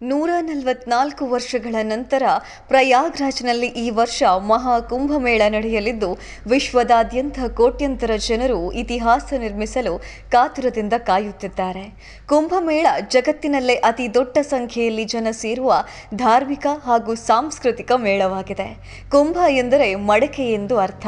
ನೂರ ನಲವತ್ನಾಲ್ಕು ವರ್ಷಗಳ ನಂತರ ಪ್ರಯಾಗ್ರಾಜ್ನಲ್ಲಿ ಈ ವರ್ಷ ಮಹಾ ಕುಂಭಮೇಳ ನಡೆಯಲಿದ್ದು, ವಿಶ್ವದಾದ್ಯಂತ ಕೋಟ್ಯಂತರ ಜನರು ಇತಿಹಾಸ ನಿರ್ಮಿಸಲು ಕಾತುರದಿಂದ ಕಾಯುತ್ತಿದ್ದಾರೆ. ಕುಂಭಮೇಳ ಜಗತ್ತಿನಲ್ಲೇ ಅತಿ ದೊಡ್ಡ ಸಂಖ್ಯೆಯಲ್ಲಿ ಜನ ಸೇರುವ ಧಾರ್ಮಿಕ ಹಾಗೂ ಸಾಂಸ್ಕೃತಿಕ ಮೇಳವಾಗಿದೆ. ಕುಂಭ ಎಂದರೆ ಮಡಕೆ ಎಂದು ಅರ್ಥ.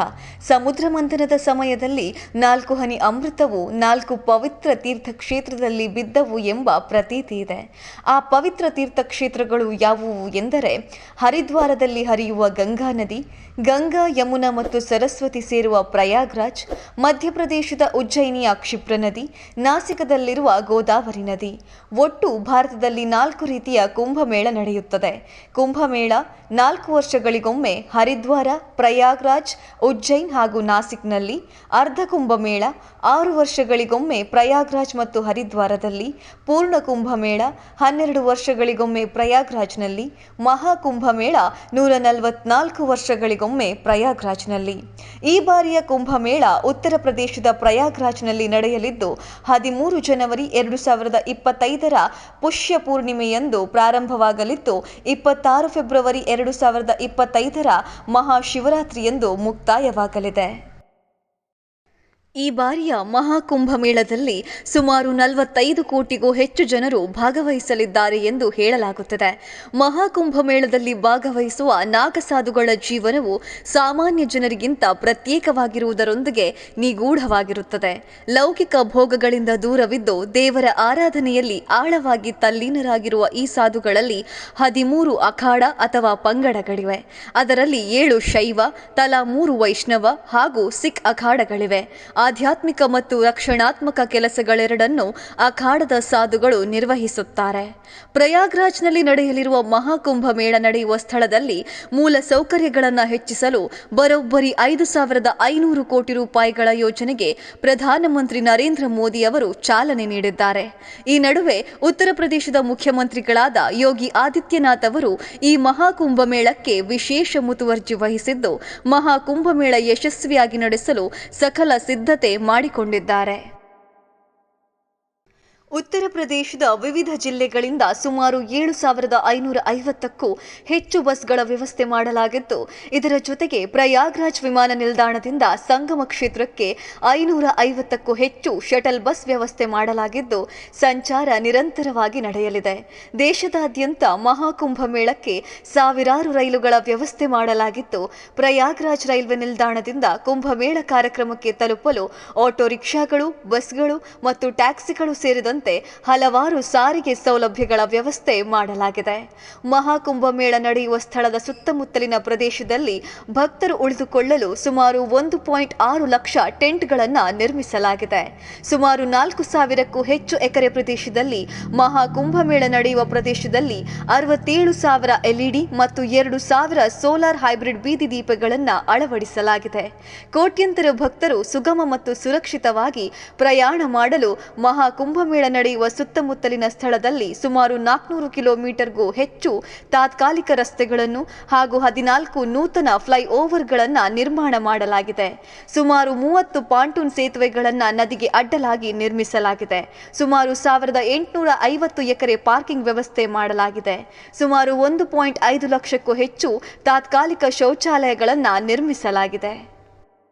ಸಮುದ್ರ ಮಂಥನದ ಸಮಯದಲ್ಲಿ ನಾಲ್ಕು ಹನಿ ಅಮೃತವು ನಾಲ್ಕು ಪವಿತ್ರ ತೀರ್ಥಕ್ಷೇತ್ರದಲ್ಲಿ ಬಿದ್ದವು ಎಂಬ ಪ್ರತೀತಿ ಇದೆ. ಆ ಪವಿತ್ರ ತೀರ್ಥಕ್ಷೇತ್ರಗಳು ಯಾವುವು ಎಂದರೆ ಹರಿದ್ವಾರದಲ್ಲಿ ಹರಿಯುವ ಗಂಗಾ ನದಿ, ಗಂಗಾ ಯಮುನಾ ಮತ್ತು ಸರಸ್ವತಿ ಸೇರುವ ಪ್ರಯಾಗ್ರಾಜ್, ಮಧ್ಯಪ್ರದೇಶದ ಉಜ್ಜಯಿನಿಯ ಕ್ಷಿಪ್ರ ನದಿ, ನಾಸಿಕದಲ್ಲಿರುವ ಗೋದಾವರಿ ನದಿ. ಒಟ್ಟು ಭಾರತದಲ್ಲಿ ನಾಲ್ಕು ರೀತಿಯ ಕುಂಭಮೇಳ ನಡೆಯುತ್ತದೆ. ಕುಂಭಮೇಳ ನಾಲ್ಕು ವರ್ಷಗಳಿಗೊಮ್ಮೆ ಹರಿದ್ವಾರ, ಪ್ರಯಾಗ್ರಾಜ್ ಉಜ್ಜೈನ್ ಹಾಗೂ ನಾಸಿಕ್ನಲ್ಲಿ ಅರ್ಧ ಕುಂಭಮೇಳ, ಆರು ವರ್ಷಗಳಿಗೊಮ್ಮೆ ಪ್ರಯಾಗ್ರಾಜ್ ಮತ್ತು ಹರಿದ್ವಾರದಲ್ಲಿ ಪೂರ್ಣ ಕುಂಭಮೇಳ, ಹನ್ನೆರಡು ವರ್ಷಗಳಿಗೊಮ್ಮೆ ಪ್ರಯಾಗ್ರಾಜ್ನಲ್ಲಿ ಮಹಾಕುಂಭಮೇಳ ನೂರ ನಲವತ್ನಾಲ್ಕು ವರ್ಷಗಳಿಗೊಮ್ಮೆ ಪ್ರಯಾಗ್ರಾಜ್ನಲ್ಲಿ. ಈ ಬಾರಿಯ ಕುಂಭಮೇಳ ಉತ್ತರ ಪ್ರದೇಶದ ಪ್ರಯಾಗ್ರಾಜ್ನಲ್ಲಿ ನಡೆಯಲಿದ್ದು, ಹದಿಮೂರು ಜನವರಿ ಎರಡು ಸಾವಿರದ ಇಪ್ಪತ್ತೈದರ ಪುಷ್ಯ ಪೂರ್ಣಿಮೆಯಂದು ಪ್ರಾರಂಭವಾಗಲಿದ್ದು, ಇಪ್ಪತ್ತಾರು ಫೆಬ್ರವರಿ ಎರಡು ಸಾವಿರದ ಇಪ್ಪತ್ತೈದರ ಮಹಾಶಿವರಾತ್ರಿಯಂದು ಮುಕ್ತಾಯವಾಗಲಿದೆ. ಈ ಬಾರಿಯ ಮಹಾಕುಂಭಮೇಳದಲ್ಲಿ ಸುಮಾರು ನಲವತ್ತೈದು ಕೋಟಿಗೂ ಹೆಚ್ಚು ಜನರು ಭಾಗವಹಿಸಲಿದ್ದಾರೆ ಎಂದು ಹೇಳಲಾಗುತ್ತದೆ. ಮಹಾಕುಂಭಮೇಳದಲ್ಲಿ ಭಾಗವಹಿಸುವ ನಾಗಸಾಧುಗಳ ಜೀವನವು ಸಾಮಾನ್ಯ ಜನರಿಗಿಂತ ಪ್ರತ್ಯೇಕವಾಗಿರುವುದರೊಂದಿಗೆ ನಿಗೂಢವಾಗಿರುತ್ತದೆ. ಲೌಕಿಕ ಭೋಗಗಳಿಂದ ದೂರವಿದ್ದು ದೇವರ ಆರಾಧನೆಯಲ್ಲಿ ಆಳವಾಗಿ ತಲ್ಲೀನರಾಗಿರುವ ಈ ಸಾಧುಗಳಲ್ಲಿ ಹದಿಮೂರು ಅಖಾಡ ಅಥವಾ ಪಂಗಡಗಳಿವೆ. ಅದರಲ್ಲಿ ಏಳು ಶೈವ, ತಲಾ ಮೂರು ವೈಷ್ಣವ ಹಾಗೂ ಸಿಖ್ ಅಖಾಡಗಳಿವೆ. ಆಧ್ಯಾತ್ಮಿಕ ಮತ್ತು ರಕ್ಷಣಾತ್ಮಕ ಕೆಲಸಗಳೆರಡನ್ನೂ ಅಖಾಡದ ಸಾಧುಗಳು ನಿರ್ವಹಿಸುತ್ತಾರೆ. ಪ್ರಯಾಗ್ರಾಜ್ನಲ್ಲಿ ನಡೆಯಲಿರುವ ಮಹಾಕುಂಭ ಮೇಳ ನಡೆಯುವ ಸ್ಥಳದಲ್ಲಿ ಮೂಲ ಸೌಕರ್ಯಗಳನ್ನು ಹೆಚ್ಚಿಸಲು ಬರೋಬ್ಬರಿ ಐದು ಸಾವಿರದ ಐನೂರು ಕೋಟಿ ರೂಪಾಯಿಗಳ ಯೋಜನೆಗೆ ಪ್ರಧಾನಮಂತ್ರಿ ನರೇಂದ್ರ ಮೋದಿ ಅವರು ಚಾಲನೆ ನೀಡಿದ್ದಾರೆ. ಈ ನಡುವೆ ಉತ್ತರ ಪ್ರದೇಶದ ಮುಖ್ಯಮಂತ್ರಿಗಳಾದ ಯೋಗಿ ಆದಿತ್ಯನಾಥ್ ಅವರು ಈ ಮಹಾಕುಂಭ ಮೇಳಕ್ಕೆ ವಿಶೇಷ ಮುತುವರ್ಜಿ ವಹಿಸಿದ್ದು ಮಹಾಕುಂಭಮೇಳ ಯಶಸ್ವಿಯಾಗಿ ನಡೆಸಲು ಸಕಲ ಸಿದ್ಧತೆ ಮಾಡಿಕೊಂಡಿದ್ದಾರೆ. ಉತ್ತರ ಪ್ರದೇಶದ ವಿವಿಧ ಜಿಲ್ಲೆಗಳಿಂದ ಸುಮಾರು ಏಳು ಸಾವಿರದ ಐನೂರ ಐವತ್ತಕ್ಕೂ ಹೆಚ್ಚು ಬಸ್ಗಳ ವ್ಯವಸ್ಥೆ ಮಾಡಲಾಗಿದ್ದು ಇದರ ಜೊತೆಗೆ ಪ್ರಯಾಗ್ರಾಜ್ ವಿಮಾನ ನಿಲ್ದಾಣದಿಂದ ಸಂಗಮ ಕ್ಷೇತ್ರಕ್ಕೆ ಐನೂರ ಐವತ್ತಕ್ಕೂ ಹೆಚ್ಚು ಶಟಲ್ ಬಸ್ ವ್ಯವಸ್ಥೆ ಮಾಡಲಾಗಿದ್ದು, ಸಂಚಾರ ನಿರಂತರವಾಗಿ ನಡೆಯಲಿದೆ. ದೇಶದಾದ್ಯಂತ ಮಹಾಕುಂಭ ಮೇಳಕ್ಕೆ ಸಾವಿರಾರು ರೈಲುಗಳ ವ್ಯವಸ್ಥೆ ಮಾಡಲಾಗಿದ್ದು ಪ್ರಯಾಗ್ರಾಜ್ ರೈಲ್ವೆ ನಿಲ್ದಾಣದಿಂದ ಕುಂಭಮೇಳ ಕಾರ್ಯಕ್ರಮಕ್ಕೆ ತಲುಪಲು ಆಟೋ ರಿಕ್ಷಾಗಳು, ಬಸ್ಗಳು ಮತ್ತು ಟ್ಯಾಕ್ಸಿಗಳು ಸೇರಿದಂತೆ ಹಲವಾರು ಸಾರಿಗೆ ಸೌಲಭ್ಯಗಳ ವ್ಯವಸ್ಥೆ ಮಾಡಲಾಗಿದೆ. ಮಹಾಕುಂಭ ಮೇಳ ನಡೆಯುವ ಸ್ಥಳದ ಸುತ್ತಮುತ್ತಲಿನ ಪ್ರದೇಶದಲ್ಲಿ ಭಕ್ತರು ಉಳಿದುಕೊಳ್ಳಲು ಸುಮಾರು ಒಂದು ಪಾಯಿಂಟ್ ಆರು ಲಕ್ಷ ಟೆಂಟ್ಗಳನ್ನು ನಿರ್ಮಿಸಲಾಗಿದೆ. ಸುಮಾರು ನಾಲ್ಕು ಸಾವಿರಕ್ಕೂ ಹೆಚ್ಚು ಎಕರೆ ಪ್ರದೇಶದಲ್ಲಿ ಮಹಾಕುಂಭ ಮೇಳ ನಡೆಯುವ ಪ್ರದೇಶದಲ್ಲಿ ಅರವತ್ತೇಳು ಸಾವಿರ ಎಲ್ಇಡಿ ಮತ್ತು ಎರಡು ಸಾವಿರ ಸೋಲಾರ್ ಹೈಬ್ರಿಡ್ ಬೀದಿ ದೀಪಗಳನ್ನು ಅಳವಡಿಸಲಾಗಿದೆ. ಕೋಟ್ಯಂತರ ಭಕ್ತರು ಸುಗಮ ಮತ್ತು ಸುರಕ್ಷಿತವಾಗಿ ಪ್ರಯಾಣ ಮಾಡಲು ಮಹಾಕುಂಭಮೇಳ ನಡೆಯುವ ಸುತ್ತಮುತ್ತಲಿನ ಸ್ಥಳದಲ್ಲಿ ಸುಮಾರು ನಾಲ್ಕುನೂರು ಕಿಲೋಮೀಟರ್ಗೂ ಹೆಚ್ಚು ತಾತ್ಕಾಲಿಕ ರಸ್ತೆಗಳನ್ನು ಹಾಗೂ ಹದಿನಾಲ್ಕು ನೂತನ ಫ್ಲೈಓವರ್ಗಳನ್ನು ನಿರ್ಮಾಣ ಮಾಡಲಾಗಿದೆ. ಸುಮಾರು ಮೂವತ್ತು ಪಾಂಟೂನ್ ಸೇತುವೆಗಳನ್ನು ನದಿಗೆ ಅಡ್ಡಲಾಗಿ ನಿರ್ಮಿಸಲಾಗಿದೆ. ಸುಮಾರು ಸಾವಿರದ ಎಂಟುನೂರ ಐವತ್ತು ಎಕರೆ ಪಾರ್ಕಿಂಗ್ ವ್ಯವಸ್ಥೆ ಮಾಡಲಾಗಿದೆ. ಸುಮಾರು ಒಂದು ಪಾಯಿಂಟ್ ಐದು ಲಕ್ಷಕ್ಕೂ ಹೆಚ್ಚು ತಾತ್ಕಾಲಿಕ ಶೌಚಾಲಯಗಳನ್ನು ನಿರ್ಮಿಸಲಾಗಿದೆ.